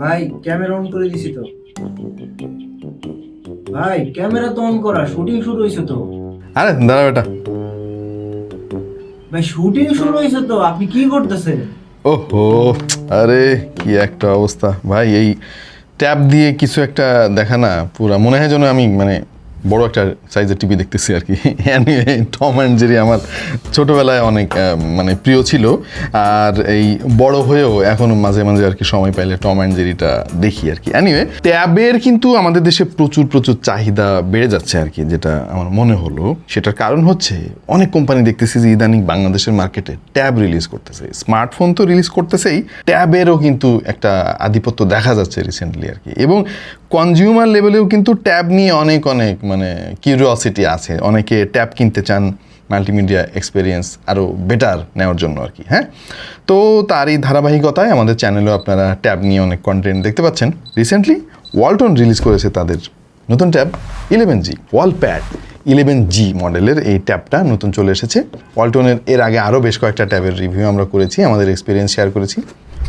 ভাই camera on করে দিছি তো। ভাই ক্যামেরা তো অন করা শুটিং শুরু হয়েছে তো। আরে দাঁড়া বেটা। ভাই শুটিং শুরু হয়েছে তো আপনি কি করতেছেন? ওহো আরে কি একটা অবস্থা। ভাই এই ট্যাব দিয়ে কিছু একটা দেখা না পুরা। মনে হয় যেন আমি মানে বড় একটা সাইজের টিভি দেখতেছি আর কি। টম অ্যান্ড জেরি আমার ছোটোবেলায় অনেক মানে প্রিয় ছিল। আর এই বড় হয়েও এখন মাঝে মাঝে আর কি সময় পাইলে টম অ্যান্ড জেরিটা দেখি আর কি। অ্যানিওয়ে ট্যাবের কিন্তু আমাদের দেশে প্রচুর প্রচুর চাহিদা বেড়ে যাচ্ছে আর কি, যেটা আমার মনে হলো। সেটার কারণ হচ্ছে অনেক কোম্পানি দেখতেছি যে ইদানিং বাংলাদেশের মার্কেটে ট্যাব রিলিজ করতেছে। স্মার্টফোন তো রিলিজ করতেছেই ট্যাবেরও কিন্তু একটা আধিপত্য দেখা যাচ্ছে রিসেন্টলি আর কি। এবং কনজিউমার লেভেলেও কিন্তু ট্যাব নিয়ে অনেক অনেক মানে কিউরিওসিটি আছে। অনেকে ট্যাব কিনতে চান মাল্টিমিডিয়া এক্সপিরিয়েন্স আরও বেটার নেওয়ার জন্য আর কি হ্যাঁ? তো তার এই ধারাবাহিকতায় আমাদের চ্যানেলেও আপনারা ট্যাব নিয়ে অনেক কন্টেন্ট দেখতে পাচ্ছেন। রিসেন্টলি ওয়ালটন রিলিজ করেছে তাদের নতুন tab eleven G WalPad eleven G মডেলের এই ট্যাবটা নতুন চলে এসেছে। ওয়ালটনের এর আগে আরও বেশ কয়েকটা ট্যাবের রিভিউ আমরা করেছি, আমাদের এক্সপিরিয়েন্স শেয়ার করেছি।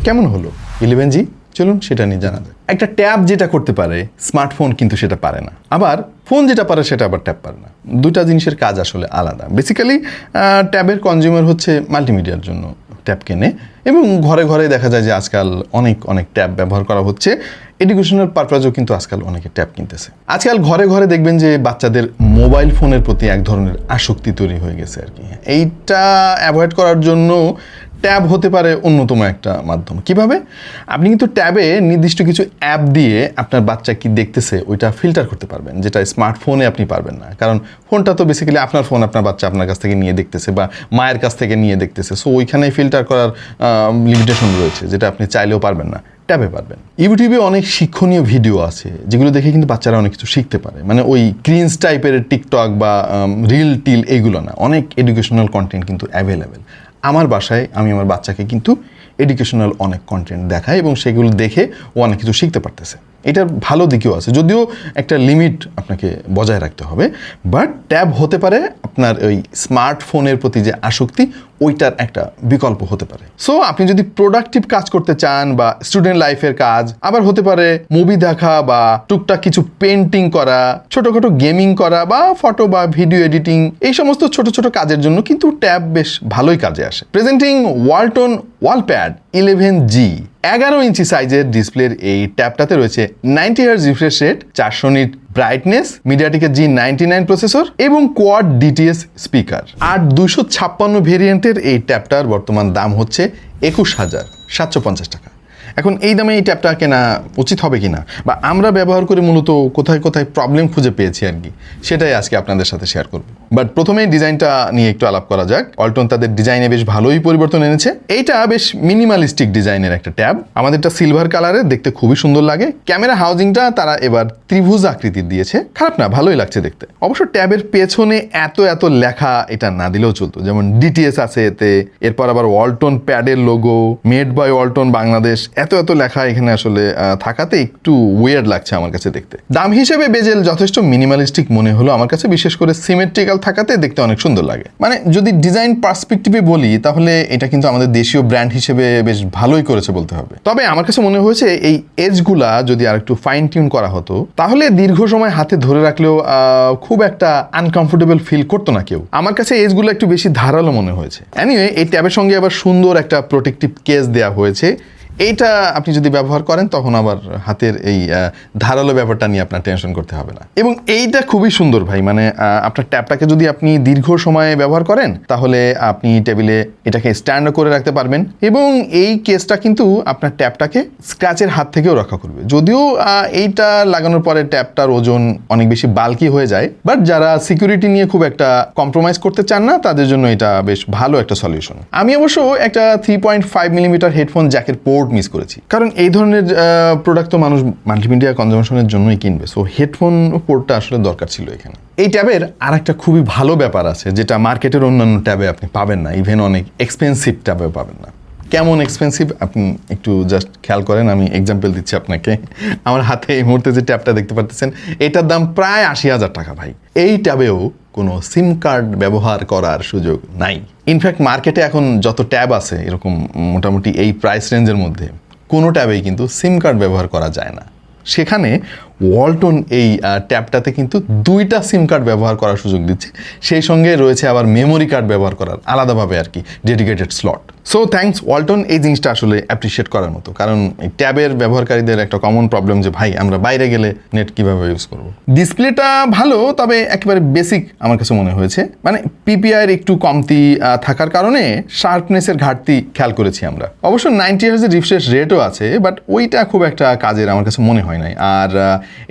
কেমন হলো? ইলেভেন জি চলুন সেটা নিয়ে জানা যায় একটা ট্যাব যেটা করতে পারে, স্মার্টফোন কিন্তু সেটা পারে না। আবার ফোন যেটা পারে, সেটা আবার ট্যাব পারে না। দুটা জিনিসের কাজ আসলে আলাদা। বেসিক্যালি ট্যাবের কনজিউমার হচ্ছে মাল্টিমিডিয়ার জন্য ট্যাব কেনে এবং ঘরে ঘরে দেখা যায় যে আজকাল অনেক অনেক ট্যাব ব্যবহার করা হচ্ছে। এডুকেশনাল পারপাজও কিন্তু আজকাল অনেকে ট্যাব কিনতেছে। আজকাল ঘরে ঘরে দেখবেন যে বাচ্চাদের মোবাইল ফোনের প্রতি এক ধরনের আসক্তি তৈরি হয়ে গেছে আর কি। এইটা অ্যাভয়েড করার জন্য ট্যাব হতে পারে অন্যতম একটা মাধ্যম। কীভাবে? আপনি কিন্তু ট্যাবে নির্দিষ্ট কিছু অ্যাপ দিয়ে আপনার বাচ্চা কি দেখতেছে, ওইটা ফিল্টার করতে পারবেন, যেটা স্মার্টফোনে আপনি পারবেন না। কারণ ফোনটা তো বেসিক্যালি আপনার ফোন আপনার বাচ্চা আপনার কাছ থেকে নিয়ে দেখতেছে বা মায়ের কাছ থেকে নিয়ে দেখতেছে। সো ওইখানে ফিল্টার করার লিমিটেশন রয়েছে, যেটা আপনি চাইলেও পারবেন না, ট্যাবে পারবেন। ইউটিউবে অনেক শিক্ষণীয় ভিডিও আছে, যেগুলো দেখে কিন্তু বাচ্চারা অনেক কিছু শিখতে পারে। মানে ওই ক্রিন্স টাইপের টিকটক বা রিল টিল এইগুলো না। অনেক এডুকেশনাল কন্টেন্ট কিন্তু অ্যাভেলেবেল আমার বাসায় আমি আমার বাচ্চাকে কিন্তু এডুকেশনাল অনেক কন্টেন্ট দেখাই এবং সেগুলো দেখে ও অনেক কিছু শিখতে পারতেছে। এটার ভালো দিকেও আছে, যদিও একটা লিমিট আপনাকে বজায় রাখতে হবে বাট ট্যাব হতে পারে আপনার ওই স্মার্টফোনের প্রতি যে আসক্তি, ওইটার একটা বিকল্প হতে পারে। সো আপনি যদি প্রোডাক্টিভ কাজ করতে চান বা স্টুডেন্ট লাইফের কাজ, আবার হতে পারে মুভি দেখা বা টুকটাক কিছু পেন্টিং করা, ছোটোখাটো গেমিং করা বা ফটো বা ভিডিও এডিটিং এই সমস্ত ছোট ছোট কাজের জন্য কিন্তু ট্যাব বেশ ভালোই কাজে আসে। Presenting Walton Walpad eleven G এগারো ইঞ্চি সাইজের ডিসপ্লের এই ট্যাবটাতে রয়েছে নাইনটি হার্স রিফ্রেশ রেট চারশো নিট ব্রাইটনেস মিডিয়াটিকের জি নাইনটি নাইন প্রসেসর এবং কোয়াড ডিটিএস স্পিকার আর দুশো ছাপ্পান্ন ভেরিয়েন্টের এই ট্যাপটার বর্তমান দাম হচ্ছে একুশ হাজার সাতশো পঞ্চাশ টাকা। এখন এই দামে এই ট্যাবটা কেনা উচিত হবে কিনা বা আমরা ব্যবহার করে মূলত কোথায় কোথায় প্রবলেম খুঁজে পেয়েছি আর কি, সেটাই আজকে আপনাদের সাথে শেয়ার করব। বাট প্রথমেই ডিজাইনটা নিয়ে একটু আলাপ করা যাক। অল্টন তাদের ডিজাইনে বেশ ভালোই পরিবর্তন এনেছে। এইটা বেশ মিনিমালিস্টিক ডিজাইনের একটা ট্যাব। আমাদেরটা সিলভার কালারের দেখতে খুবই সুন্দর লাগে। ক্যামেরা হাউজিংটা তারা এবার ত্রিভুজ আকৃতির দিয়েছে। খারাপ না, ভালোই লাগছে দেখতে। অবশ্য ট্যাবের পেছনে এত এত লেখা এটা না দিলেও চলতো। যেমন ডিটিএস আছে এতে, এরপর আবার ওয়ালটন প্যাডের logo made by Walton Bangladesh এত এত লেখা এখানে আসলে থাকাতে একটু ওয়েয়ার্ড লাগছে আমার কাছে দেখতে। দাম হিসেবে বেজেল যথেষ্ট মিনিমালিস্টিক মনে হলো আমার কাছে, বিশেষ করে সিমেট্রিক্যাল থাকাতে দেখতে অনেক সুন্দর লাগে। মানে যদি ডিজাইন পার্সপেক্টিভে বলি, তাহলে এটা কিন্তু আমাদের দেশীয় ব্র্যান্ড হিসেবে বেশ ভালোই করেছে বলতে হবে। তবে আমার কাছে মনে হয়েছে এই এজগুলা যদি আর একটু ফাইন টিউন করা হতো, তাহলে দীর্ঘ সময় হাতে ধরে রাখলেও খুব একটা আনকমফোর্টেবল ফিল করতো না কেউ। আমার কাছে এজগুলো একটু বেশি ধারালো মনে হয়েছে। এনিওয়ে এই ট্যাবের সঙ্গে আবার সুন্দর একটা প্রোটেক্টিভ কেস দেওয়া হয়েছে। এইটা আপনি যদি ব্যবহার করেন, তখন আবার হাতের এই ধারালো ব্যাপারটা নিয়ে আপনার টেনশন করতে হবে না। এবং এইটা খুবই সুন্দর ভাই মানে আপনার ট্যাপটাকে যদি আপনি দীর্ঘ সময়ে ব্যবহার করেন, তাহলে আপনি টেবিলে এটাকে স্ট্যান্ড করে রাখতে পারবেন এবং এই কেসটা কিন্তু আপনার ট্যাপটাকে স্ক্র্যাচের হাত থেকেও রক্ষা করবে। যদিও এইটা লাগানোর পরে ট্যাপটার ওজন অনেক বেশি বাল্কি হয়ে যায় বাট যারা সিকিউরিটি নিয়ে খুব একটা কম্প্রোমাইজ করতে চান না, তাদের জন্য এটা বেশ ভালো একটা সলিউশন আমি অবশ্য একটা three point five millimetre headphone জ্যাকের port miss করেছি। কারণ এই ধরনের প্রোডাক্ট তো মানুষ মাল্টিমিডিয়া কনজামশনের জন্যই কিনবে। সো হেডফোন পোর্টটা আসলে দরকার ছিল এখানে। এই ট্যাবের আর একটা খুবই ভালো ব্যাপার আছে, যেটা মার্কেটের অন্যান্য ট্যাবে আপনি পাবেন না। ইভেন অনেক এক্সপেন্সিভ ট্যাবেও পাবেন না। কেমন এক্সপেন্সিভ আপনি একটু জাস্ট খেয়াল করেন, আমি এক্সাম্পল দিচ্ছি আপনাকে। আমার হাতে এই মুহূর্তে যে ট্যাবটা দেখতে পাচ্ছেন এটার দাম প্রায় আশি হাজার টাকা ভাই। এই ট্যাবেও কোনো সিম কার্ড ব্যবহার করার সুযোগ নাই। ইনফ্যাক্ট মার্কেটে এখন যত ট্যাব আছে, এরকম মোটামুটি এই প্রাইস রেঞ্জের মধ্যে, কোনো ট্যাবেই কিন্তু সিম কার্ড ব্যবহার করা যায় না। সেখানে ওয়ালটন এই ট্যাবটাতে কিন্তু দুইটা সিম কার্ড ব্যবহার করার সুযোগ দিচ্ছে। সেই সঙ্গে রয়েছে আবার মেমোরি কার্ড ব্যবহার করার, আলাদাভাবে আর কি dedicated slot so thanks Walton, এই জিনিসটা আসলে অ্যাপ্রিসিয়েট করার মতো। কারণ এই ট্যাবের ব্যবহারকারীদের একটা কমন প্রবলেম যে, ভাই, আমরা বাইরে গেলে নেট কীভাবে ইউজ করব? ডিসপ্লেটা ভালো, তবে একেবারে বেসিক আমার কাছে মনে হয়েছে। মানে পিপিআইয়ের একটু কমতি থাকার কারণে শার্পনেসের ঘাটতি খেয়াল করেছি আমরা। অবশ্য নাইনটি হার্জের রিফ্রেশ রেটও আছে বাট ওইটা খুব একটা কাজের আমার কাছে মনে হয় নাই। আর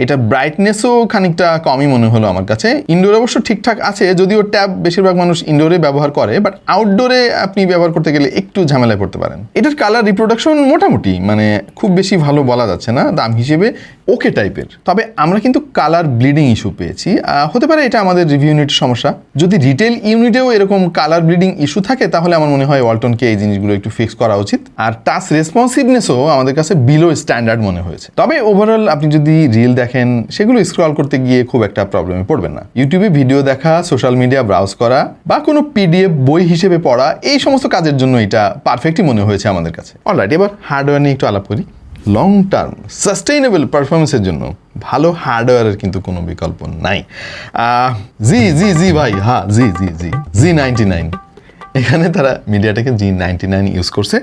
এটা ব্রাইটনেসও খানিকটা কমই মনে হলো আমার কাছে। ইনডোর অবশ্য ঠিকঠাক আছে, যদিও ট্যাব বেশিরভাগ মানুষ ইনডোরে ব্যবহার করে বাট আউটডোরে আপনি ব্যবহার করতে গেলে একটু ঝামেলায় পড়তে পারেন। এটার কালার রিপ্রোডাকশন মোটামুটি মানে খুব বেশি ভালো বলা যাচ্ছে না। দাম হিসেবে ওকে টাইপের। তবে আমরা কিন্তু কালার ব্লিডিং ইস্যু পেয়েছি। হতে পারে এটা আমাদের রিভিউ ইউনিটের সমস্যা। যদি রিটেল ইউনিটেও এরকম কালার ব্লিডিং ইস্যু থাকে, তাহলে আমার মনে হয় ওয়ালটনকে এই জিনিসগুলো একটু ফিক্স করা উচিত। আর টাচ রেসপন্সিভনেসও আমাদের কাছে বিলো স্ট্যান্ডার্ড মনে হয়েছে। তবে ওভারঅল আপনি যদি রিল দেখেন, সেগুলো স্ক্রল করতে গিয়ে খুব একটা প্রবলেমে পড়বেন না। ইউটিউবে ভিডিও দেখা সোশ্যাল মিডিয়া ব্রাউজ করা, বা কোনো পিডিএফ বই হিসেবে পড়া, এই সমস্ত কাজের জন্য এটা পারফেক্টই মনে হয়েছে আমাদের কাছে। অলরাইট এবার হার্ডওয়্যার নিয়ে একটু আলাপ করি। লং টার্ম সাস্টেইনেবল পারফরমেন্সের জন্য ভালো হার্ডওয়্যারের কিন্তু কোনো বিকল্প নাই। জি জি জি ভাই হ্যাঁ জি জি জি জি নাইনটি নাইন এখানে তারা মিডিয়াটাকে জি নাইনটি নাইন ইউজ করছে।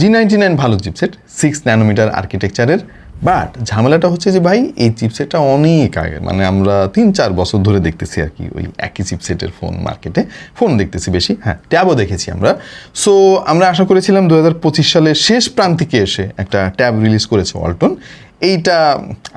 জি নাইনটি নাইন ভালো চিপসেট সিক্স ন্যানোমিটার আর্কিটেকচারের বাট ঝামেলাটা হচ্ছে যে ভাই, এই চিপসেটটা অনেক আগে মানে আমরা তিন চার বছর ধরে দেখতেছি আর কি, ওই একই চিপসেটের ফোন মার্কেটে ফোন দেখতেছি বেশি হ্যাঁ ট্যাবও দেখেছি আমরা। সো আমরা আশা করেছিলাম দু হাজার পঁচিশ সালের শেষ প্রান্তিকে এসে একটা ট্যাব রিলিজ করেছে ওয়ালটন এইটা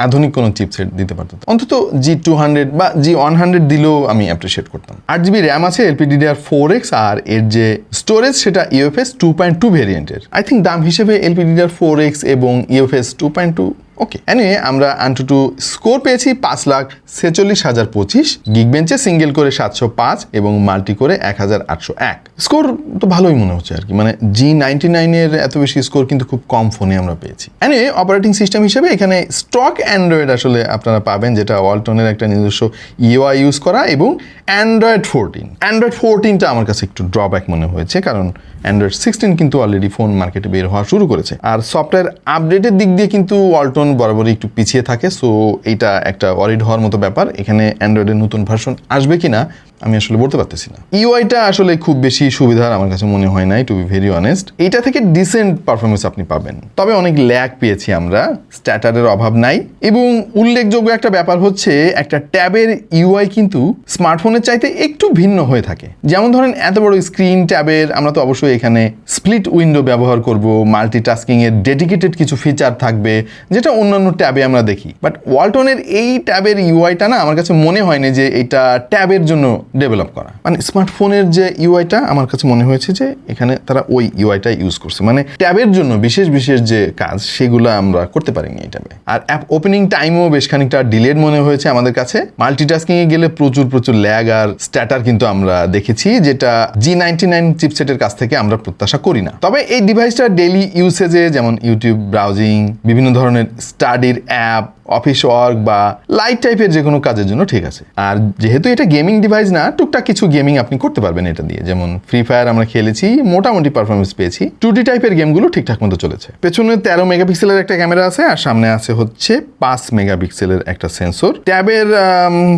আধুনিক কোনো চিপসেট দিতে পারতো। অন্তত জি টু হান্ড্রেড বা জি ওয়ান হান্ড্রেড দিলেও আমি অ্যাপ্রিসিয়েট করতাম। আট জিবি র্যাম আছে এলপিডিডিআর ফোর এক্স আর এর যে স্টোরেজ সেটা ইউএফএস টু পয়েন্ট টু ভেরিয়েন্টের আই থিঙ্ক দাম হিসেবে এলপিডিডিআর ফোর এক্স এবং UFS two point two okay anyway আমরা আন্টু টু স্কোর পেয়েছি পাঁচ লাখ ছেচল্লিশ হাজার পঁচিশ গিগ বেঞ্চে সিঙ্গেল করে সাতশো পাঁচ এবং মাল্টি করে এক হাজার আটশো এক। স্কোর তো ভালোই মনে হচ্ছে আর কি মানে জি নাইনটি নাইনের এত বেশি স্কোর কিন্তু খুব কম ফোনে আমরা পেয়েছি। এনিওয়ে অপারেটিং সিস্টেম হিসেবে এখানে স্টক অ্যান্ড্রয়েড আসলে আপনারা পাবেন, যেটা ওয়ালটনের একটা নিজস্ব ইউআই ইউজ করা এবং অ্যান্ড্রয়েড ফোরটিন অ্যান্ড্রয়েড ফোরটিনটা আমার কাছে একটু ড্রব্যাক মনে হয়েছে, কারণ অ্যান্ড্রয়েড সিক্সটিন কিন্তু অলরেডি ফোন মার্কেটে বের হওয়া শুরু করেছে। আর সফটওয়্যার আপডেটের দিক দিয়ে কিন্তু ওয়ালটন বরাবরই একটু পিছিয়ে থাকে সো এইটা একটা ওয়ারিড হওয়ার মতো ব্যাপার। এখানে অ্যান্ড্রয়েডের নতুন ভার্সন আসবে কি না আমি আসলে বলতে পারতেছি না। ইউআইটা আসলে খুব বেশি সুবিধার আমার কাছে মনে হয় নাই টু বি ভেরি অনেস্ট এটা থেকে ডিসেন্ট পারফরমেন্স আপনি পাবেন। তবে অনেক ল্যাক পেয়েছি আমরা, স্ট্যাটারের অভাব নাই। এবং উল্লেখযোগ্য একটা ব্যাপার হচ্ছে, একটা ট্যাবের ইউআই কিন্তু স্মার্টফোনের চাইতে একটু ভিন্ন হয়ে থাকে। যেমন ধরেন, এত বড় স্ক্রিন ট্যাবের, আমরা তো অবশ্যই এখানে স্প্লিট উইন্ডো ব্যবহার করব মাল্টিটাস্কিং এর ডেডিকেটেড কিছু ফিচার থাকবে, যেটা অন্যান্য ট্যাবে আমরা দেখি। বাট ওয়ালটনের এই ট্যাবের ইউআইটা না, আমার কাছে মনে হয়নি যে এটা ট্যাবের জন্য ডেভেলপ করা। মানে স্মার্টফোনের যে ইউআইটা আমার কাছে মনে হয়েছে যে এখানে তারা ওই ইউআইটা ইউজ করছে। মানে ট্যাবের জন্য বিশেষ বিশেষ যে কাজ, সেগুলো আমরা করতে পারিনি এই ট্যাবে। আর অ্যাপ ওপেনিং টাইমও বেশ খানিকটা ডিলেড মনে হয়েছে আমাদের কাছে। মাল্টিটাস্কিং এ গেলে প্রচুর প্রচুর ল্যাগ আর স্ট্যাটার কিন্তু আমরা দেখেছি, যেটা জি নাইনটি নাইন চিপসেটের কাছ থেকে আমরা প্রত্যাশা করি না। তবে এই ডিভাইসটা ডেইলি ইউসেজে যেমন ইউটিউব ব্রাউজিং বিভিন্ন ধরনের স্টাডির অ্যাপ অফিস ওয়ার্ক বা লাইট টাইপের যে কোনো কাজের জন্য ঠিক আছে। আর যেহেতু এটা গেমিং ডিভাইস না টুকটাক কিছু গেমিং আপনি করতে পারবেন এটা দিয়ে। যেমন ফ্রি ফায়ার আমরা খেলেছি, মোটামুটি পারফরমেন্স পেয়েছি। টু ডি টাইপের গেমগুলো ঠিকঠাক মতো চলেছে। পেছনে তেরো মেগাপিক্সেলের একটা ক্যামেরা আছে, আর সামনে আছে হচ্ছে পাঁচ মেগাপিক্সেলের একটা সেন্সর ট্যাবের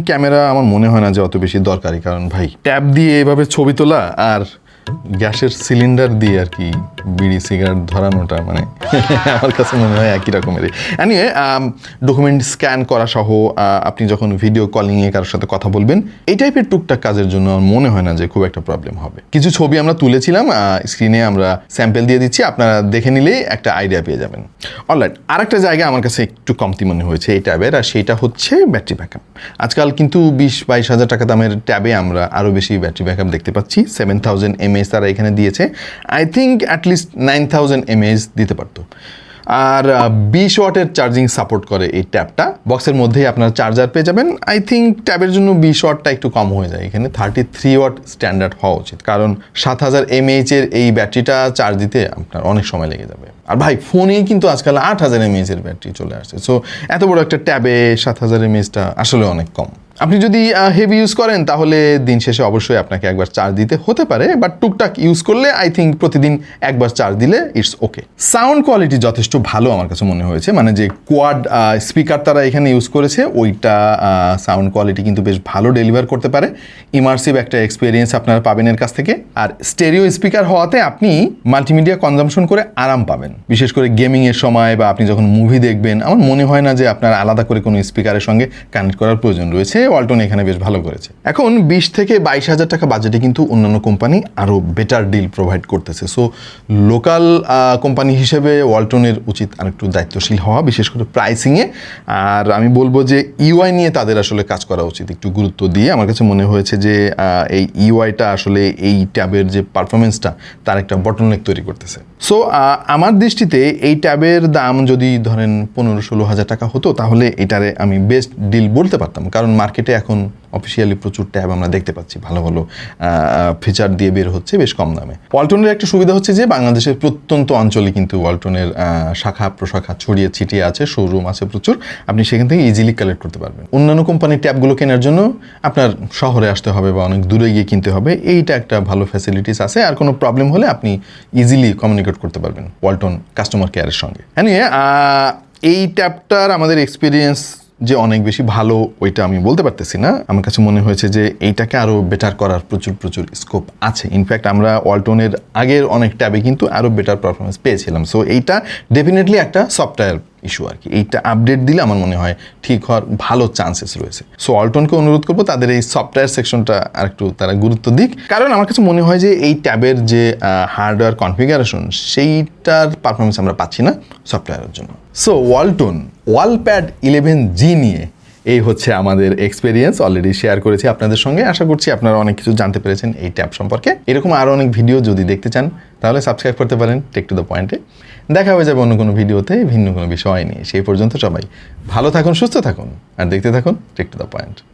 ক্যামেরা আমার মনে হয় না যে অত বেশি দরকারি, কারণ ভাই ট্যাব দিয়ে এভাবে ছবি তোলা আর গ্যাসের সিলিন্ডার দিয়ে আর কি বিড়ি, সিগারেট ধরানোটা মানে আমার কাছে মনে হয় একই রকমেরই। অ্যানিওয়ে ডকুমেন্ট স্ক্যান করা সহ আপনি যখন ভিডিও কলিংয়ে কারোর সাথে কথা বলবেন, এই টাইপের টুকটাক কাজের জন্য আমার মনে হয় না যে খুব একটা প্রবলেম হবে। কিছু ছবি আমরা তুলেছিলাম স্ক্রিনে আমরা স্যাম্পেল দিয়ে দিচ্ছি, আপনারা দেখে নিলেই একটা আইডিয়া পেয়ে যাবেন। অলরাইট আরেকটা জায়গা আমার কাছে একটু কমতি মনে হয়েছে এই ট্যাবের, আর সেইটা হচ্ছে ব্যাটারি ব্যাকআপ আজকাল কিন্তু বিশ বাইশ হাজার টাকা দামের ট্যাবে আমরা আরও বেশি ব্যাটারি ব্যাকআপ দেখতে পাচ্ছি সেভেন থাউজেন্ড এমএএস তারা এখানে দিয়েছে I think at least nine thousand এমএএস দিতে পারতো। আর বিশ ওয়াটের চার্জিং সাপোর্ট করে এই ট্যাবটা। বক্সের মধ্যেই আপনারা চার্জার পেয়ে যাবেন। আই থিঙ্ক ট্যাবের জন্য বিশ ওয়াটটা একটু কম হয়ে যায়। এখানে থার্টি থ্রি ওয়াট স্ট্যান্ডার্ড হওয়া উচিত। কারণ সাত হাজার এমএইচ এর এই ব্যাটারিটা চার্জ দিতে আপনার অনেক সময় লেগে যাবে। আর ভাই ফোনেই কিন্তু আজকাল আট হাজার এমএইচ এর ব্যাটারি চলে আসছে। সো এত বড় একটা ট্যাবে সাত হাজার এমএইচটা আসলে অনেক কম। আপনি যদি হেভি ইউজ করেন, তাহলে দিন শেষে অবশ্যই আপনাকে একবার চার্জ দিতে হতে পারে বাট টুকটাক ইউজ করলে আই থিঙ্ক প্রতিদিন একবার চার্জ দিলে ইটস ওকে সাউন্ড কোয়ালিটি যথেষ্ট ভালো আমার কাছে মনে হয়েছে মানে যে কোয়াড স্পিকার তারা এখানে ইউজ করেছে, ওইটা সাউন্ড কোয়ালিটি কিন্তু বেশ ভালো ডেলিভার করতে পারে। ইমার্সিভ একটা এক্সপিরিয়েন্স আপনারা পাবেন এর কাছ থেকে। আর স্টেরিও স্পিকার হওয়াতে আপনি মাল্টিমিডিয়া কনজামশন করে আরাম পাবেন। বিশেষ করে গেমিং এর সময় বা আপনি যখন মুভি দেখবেন, আমার মনে হয় না যে আপনার আলাদা করে কোনো স্পিকারের সঙ্গে কানেক্ট করার প্রয়োজন রয়েছে। ওয়ালটন এখানে বেশ ভালো করেছে। এখন বিশ থেকে বাইশ হাজার টাকা বাজেটে কিন্তু অন্যান্য কোম্পানি আরও বেটার ডিল প্রোভাইড করতেছে। সো লোকাল কোম্পানি হিসেবে ওয়ালটনের উচিত আরেকটু দায়িত্বশীল হওয়া, বিশেষ করে প্রাইসিংয়ে আর আমি বলব যে ইউআই নিয়ে তাদের আসলে কাজ করা উচিত। একটু গুরুত্ব দিয়ে আমার কাছে মনে হয়েছে যে এই ইউআইটা আসলে এই ট্যাবের যে পারফরমেন্সটা তার একটা বটনলেক তৈরি করতেছে। সো আমার দৃষ্টিতে এই ট্যাবের দাম যদি ধরেন পনেরো ষোলো হাজার টাকা হতো, তাহলে এটারে আমি বেস্ট ডিল বলতে পারতাম। কারণ মার্কেটে এখন অফিসিয়ালি প্রচুর ট্যাব আমরা দেখতে পাচ্ছি। ভালো ভালো ফিচার দিয়ে বের হচ্ছে বেশ কম দামে। ওয়ালটনের একটা সুবিধা হচ্ছে যে, বাংলাদেশের প্রত্যন্ত অঞ্চলে কিন্তু ওয়ালটনের শাখা, প্রশাখা ছড়িয়ে ছিটিয়ে আছে শোরুম আছে প্রচুর। আপনি সেখান থেকে ইজিলি কালেক্ট করতে পারবেন। অন্যান্য কোম্পানির ট্যাবগুলো কেনার জন্য আপনার শহরে আসতে হবে বা অনেক দূরে গিয়ে কিনতে হবে। এইটা একটা ভালো ফ্যাসিলিটিস আছে। আর কোনো প্রবলেম হলে আপনি ইজিলি কমিউনিকেট করতে পারবেন ওয়ালটন কাস্টমার কেয়ারের সঙ্গে। হ্যাঁ এই ট্যাবটার আমাদের এক্সপিরিয়েন্স যে অনেক বেশি ভালো ওইটা আমি বলতে পারতেছি না। আমার কাছে মনে হয়েছে যে এইটাকে আরও বেটার করার প্রচুর প্রচুর স্কোপ আছে। ইনফ্যাক্ট আমরা ওয়ালটনের আগের অনেক ট্যাবে কিন্তু আরও বেটার পারফরমেন্স পেয়েছিলাম। সো এইটা ডেফিনেটলি একটা সফটওয়্যার ইস্যু আর কি। এইটা আপডেট দিলে আমার মনে হয় ঠিক হওয়ার ভালো চান্সেস রয়েছে। সো অল্টনকে অনুরোধ করব তাদের এই সফটওয়্যার সেকশনটা আর একটু তারা গুরুত্ব দিক। কারণ আমার কাছে মনে হয় যে এই ট্যাবের যে হার্ডওয়্যার কনফিগারেশন সেইটার পারফরমেন্স আমরা পাচ্ছি না সফটওয়্যারের জন্য। So Walton WalPad eleven G নিয়ে এই হচ্ছে আমাদের এক্সপিরিয়েন্স অলরেডি শেয়ার করেছি আপনাদের সঙ্গে। আশা করছি আপনারা অনেক কিছু জানতে পেরেছেন এই ট্যাব সম্পর্কে। এরকম আরও অনেক ভিডিও যদি দেখতে চান তাহলে সাবস্ক্রাইব করতে পারেন টেক টু দ্য পয়েন্টে দেখা হয়ে যাবে অন্য কোনো ভিডিওতে, ভিন্ন কোনো বিষয় নিয়ে। সেই পর্যন্ত সবাই ভালো থাকুন, সুস্থ থাকুন, আর দেখতে থাকুন টেক টু দ্য পয়েন্ট